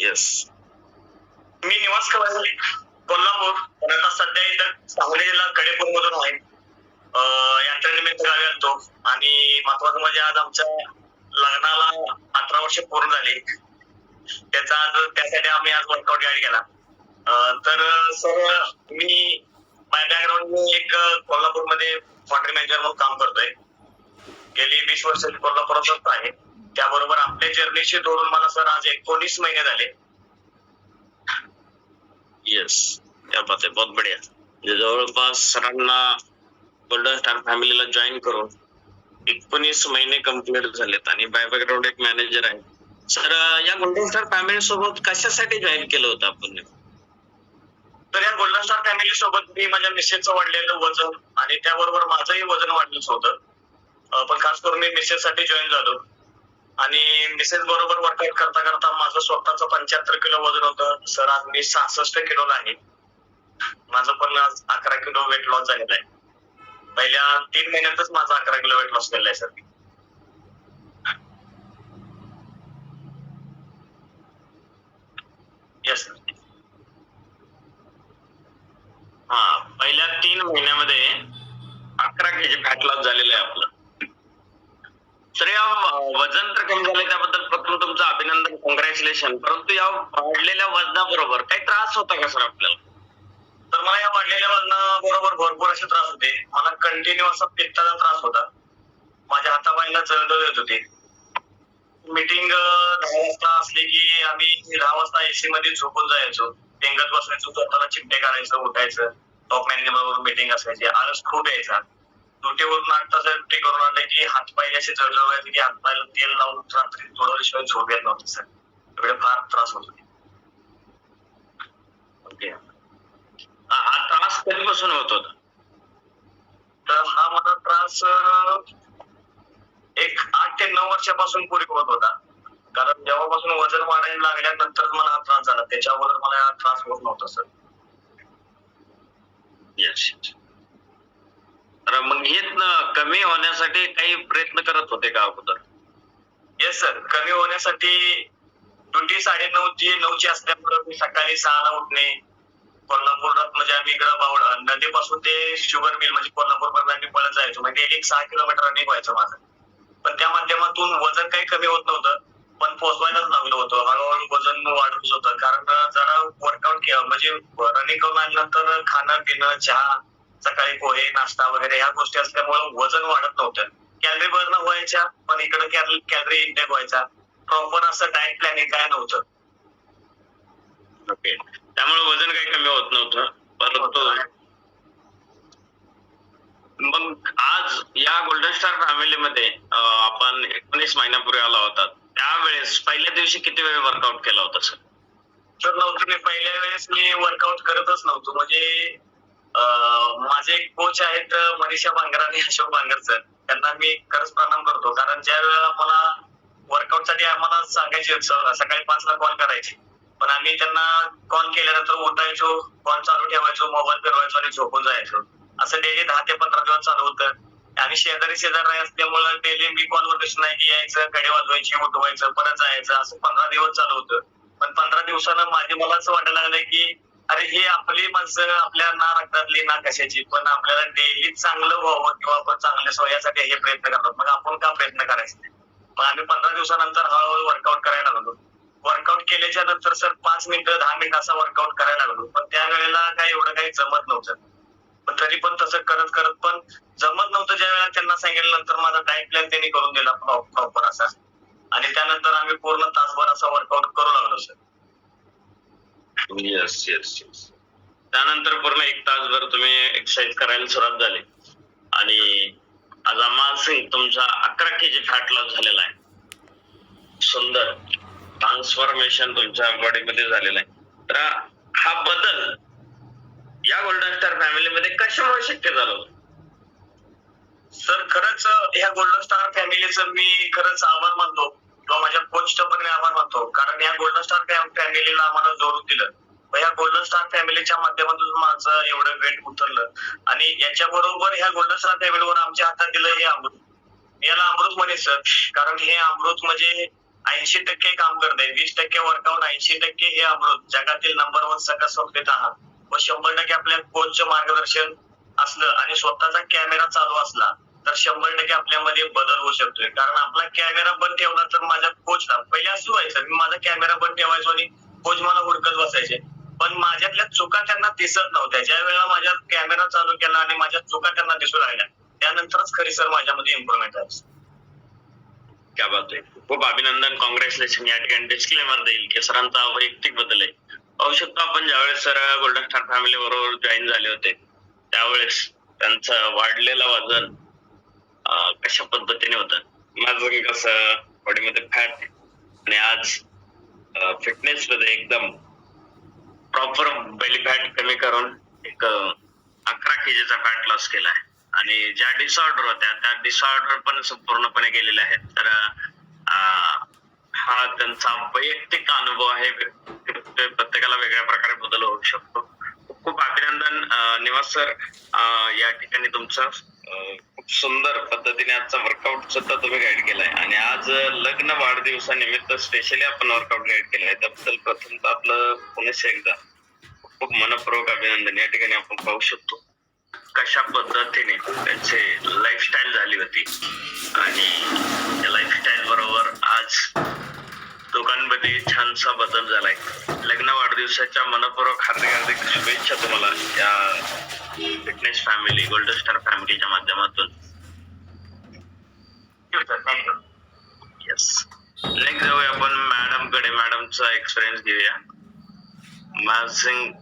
Yes मी निवास कवायला कोल्हापूर. पण आता सध्या इथं सांगली जिल्हा कडेपूर मधून आहे यात्रेनिमित्त गावी आलतो. आणि महत्वाचं म्हणजे आज आमच्या लग्नाला अठरा वर्ष पूर्ण झाली. त्याचा आज त्यासाठी आम्ही आज वर्कआउट गाईड केला. तर सर मी माझ्या बॅकग्राऊंड मी एक कोल्हापूरमध्ये हॉटेल मॅनेजर म्हणून काम करतोय. गेली वीस वर्ष कोल्हापुरातच आहे. त्याबरोबर आपल्या जर्नीशी जोडून मला सर आज एकोणीस महिने झाले. येस क्या बात आहे बहुत बढिया. म्हणजे जवळपास सरांना गोल्डन स्टार फॅमिलीला जॉईन करून एकोणीस महिने कंप्लीट झालेत आणि बाय बॅकग्राऊंड एक मॅनेजर आहे. सर या गोल्डन स्टार फॅमिली सोबत कशासाठी जॉईन केलं होतं आपण? तर या गोल्डन स्टार फॅमिली सोबत मी माझ्या मिसेसचं वाढलेलं वजन आणि त्याबरोबर माझंही वजन वाढलंच होतं. पण खास करून मी मिसेस साठी जॉईन झालो. आणि मिसेस बरोबर वर्कआउट करता करता माझं स्वतःचं पंच्याहत्तर किलो वजन होतं. सर आज मी सहासष्ट किलोला आहे माझं पण आज अकरा किलो वेट लॉस झालेला आहे. पहिल्या तीन महिन्यातच माझा अकरा किलो वेट लॉस झालेला आहे सर येस सर हा पहिल्या तीन महिन्यामध्ये अकरा के जी फॅट लॉस झालेला आहे आपला. तर या वजन तर कमी झालं त्याबद्दल प्रथम तुमचं अभिनंदन कॉंग्रॅच्युलेशन परंतु या वाढलेल्या वजनाबरोबर काही त्रास होता का सर आपल्याला? तर मला या वाढलेल्या वजनाबरोबर भरपूर असे त्रास होते. मला कंटिन्यू असा पित्ताचा त्रास होता. माझ्या हातापायला जळजळ येत होती. मीटिंग दहा वाजता असली की आम्ही दहा वाजता एसी मध्ये झोपून जायचो. टेंगत बसायचो स्वतःला चिमटे काढायचं उठायचं. टॉप मॅनेजर बरोबर मीटिंग असायची. आळस खूप यायचा. आठ तास ड्युटी करून आले की हात पाय असे जळजळ की हात पायला तेल लावून रात्री थोडं झोप येत नव्हती सर. एवढे फार त्रास होत होते. ओके. हा त्रास कधीपासून होत होता? तर हा मला त्रास एक आठ ते नऊ वर्षापासून पूर्वी होत होता. कारण जेव्हापासून वजन वाढायला लागल्यानंतर मला हा त्रास झाला. त्याच्यावर मला हा त्रास होत नव्हता सर येस तर मग हे न- कमी होण्यासाठी काही प्रयत्न करत होते का अगोदर? येस सर कमी होण्यासाठी ड्युटी साडे नऊ ची नऊची असल्यामुळे मी सकाळी सहाला उठणे कोल्हापुरात म्हणजे आम्ही इकडं बावड नदीपासून ते शुगर मिल म्हणजे कोल्हापूर पर्यंत आम्ही पळत जायचो. म्हणजे एक सहा किलोमीटर रनिंग व्हायचं माझं पण त्या माध्यमातून वजन काही कमी होत नव्हतं पण पोचवायलाच लागलो होतो. हळूहळू वजन वाढतच होतं. कारण जरा वर्कआउट म्हणजे रनिंग करून आल्यानंतर खाणं पिणं चहा सकाळी पोहे नाश्ता वगैरे ह्या गोष्टी असल्यामुळे वजन वाढत नव्हतं. कॅलरी बर्न व्हायच्या पण इकडे कॅलरी इंटेक व्हायचा. प्रॉपर असं डाएट प्लॅनिंग काय नव्हतं. ओके त्यामुळे वजन काही कमी होत नव्हतं. परंतु मग आज या गोल्डन स्टार फॅमिलीमध्ये आपण एकोणीस महिन्यापूर्वी आला होता. त्यावेळेस पहिल्या दिवशी किती वेळ वर्कआउट केला होता सर तर नव्हतं. मी पहिल्या वेळेस मी वर्कआउट करतच नव्हतो. म्हणजे माझे एक कोच आहेत मनीषा बांगर आणि अशोक बांगर सर. त्यांना मी खरंच प्रणाम करतो. कारण ज्या वेळेला मला वर्कआउटसाठी आम्हाला सांगायचे सकाळी पाच ला कॉल करायचे. पण आम्ही त्यांना कॉल केल्यानंतर उठायचो कॉल चालू ठेवायचो मोबाईल फिरवायचो आणि झोपून जायचो. असं डेली दहा ते पंधरा दिवस चालू होतं. आणि शेजारी शेजारी असल्यामुळे डेली मी कॉलवर दिसून नाही की यायचं कडे वाजवायची उठवायचं परत जायचं असं पंधरा दिवस चालू होतं. पण पंधरा दिवसानं माझे मला असं वाटायला लागलं की अरे हे आपली माणसं आपल्या ना रक्तातली ना कशाची पण आपल्याला डेली चांगलं व्हावं किंवा आपण चांगल्या सोयासाठी हे प्रयत्न करतात. मग आपण का प्रयत्न करायचे? नाही? मग आम्ही पंधरा दिवसानंतर हळूहळू वर्कआउट करायला लागलो. वर्कआउट केल्याच्यानंतर सर पाच मिनिटं दहा मिनिट असा वर्कआउट करायला लागलो. पण त्यावेळेला काही एवढं काही जमत नव्हतं. पण तरी पण तसं करत करत पण जमत नव्हतं ज्या वेळेला त्यांना सांगितलं नंतर माझा डाईट प्लॅन त्यांनी करून दिला. प्रॉपर असा. आणि त्यानंतर आम्ही पूर्ण तासभर असा वर्कआउट येस येस येस त्यानंतर पूर्ण एक तासभर तुम्ही एक्सरसाइज करायला सुरुवात झाली. आणि आज सिंग तुमचा अकरा के जी फॅट लॉस झालेला आहे. सुंदर. ट्रान्सफॉर्मेशन तुमच्या बॉडीमध्ये झालेलं आहे. तर हा बदल या गोल्डन स्टार फॅमिलीमध्ये कशामुळे शक्य झालं सर खरंच ह्या गोल्डन स्टार फॅमिलीचं मी खरंच आभार मानतो. किंवा माझ्या कोचचं पण मी आभार मानतो. कारण या गोल्डन स्टार फॅमिलीला आम्हाला जोडून दिलं. या गोल्डन स्टार फॅमिलीच्या माध्यमातून माझं एवढं वेट उतरलं. आणि याच्या बरोबर ह्या गोल्डन स्टार फॅमिलीवर आमच्या हातात दिलं हे अमृत. याला अमृत म्हणे सर कारण हे अमृत म्हणजे ऐंशी टक्के काम करते वीस टक्के वर्कआउट ऐंशी टक्के हे अमृत. जगातील नंबर वन सकाळ संस्थेत आहात व शंभर टक्के आपल्या कोचचं मार्गदर्शन असलं आणि स्वतःचा कॅमेरा चालू असला तर शंभर टक्के आपल्यामध्ये बदल होऊ शकतोय. कारण आपला कॅमेरा बंद ठेवला तर माझ्या कोचला पहिले असं व्हायचं मी माझा कॅमेरा बंद ठेवायचो आणि कोच मला हुडकत बसायचे. पण माझ्यातल्या चुका त्यांना दिसत नव्हत्या. ज्या वेळेला माझ्या कॅमेरा चालू केला आणि माझ्या चुका त्यांना दिसू लागल्या त्यानंतरच खरी सर माझ्यामध्ये इम्प्रुव्हमेंट आहे क्या बात आहे. खूप अभिनंदन. कॉंग्रॅच्युलेशन या ठिकाणी डिस्क्लेमर देईल की सरांचा वैयक्तिक बदल आहे. पाहू शकतो आपण ज्यावेळेस सर गोल्डन स्टार फॅमिली बरोबर जॉईन झाले होते त्यावेळेस त्यांचं वाढलेलं वजन कशा पद्धतीने होत? माझं कसं? बॉडीमध्ये फॅट आणि आज फिटनेस मध्ये एकदम प्रॉपर बेली फॅट कमी करून एक अकरा केजीचा फॅट लॉस केला आहे. आणि ज्या डिसऑर्डर होत्या त्या डिसऑर्डर पण संपूर्णपणे गेलेल्या आहेत. तर हा त्यांचा वैयक्तिक अनुभव आहे. प्रत्येकाला वेगळ्या प्रकारे बदल होऊ शकतो. खूप अभिनंदन निवास सर या ठिकाणी तुमचं. खूप सुंदर पद्धतीने आजचा वर्कआउट सुद्धा तुम्ही गाईड केलाय. आणि आज लग्न वाढदिवसानिमित्त स्पेशली आपण वर्कआउट गाईड केलाय. त्याबद्दल प्रथमतः आपलं पुनश एकदा खूप मनपूर्वक अभिनंदन. या ठिकाणी आपण पाहू शकतो कशा पद्धतीने त्यांचे लाईफस्टाईल झाली होती. आणि त्या लाईफस्टाईल बरोबर लोकांमध्ये छानसा बदल झालाय. लग्न वाढदिवसाच्या मनपूर्वक हार्दिक हार्दिक शुभेच्छा तुम्हाला या फिटनेस फॅमिली गोल्ड स्टार फॅमिलीच्या माध्यमातून. येस नेक्स्ट जाऊया आपण मॅडमकडे. मॅडमचा एक्सपिरियन्स घेऊया. माझ सिंग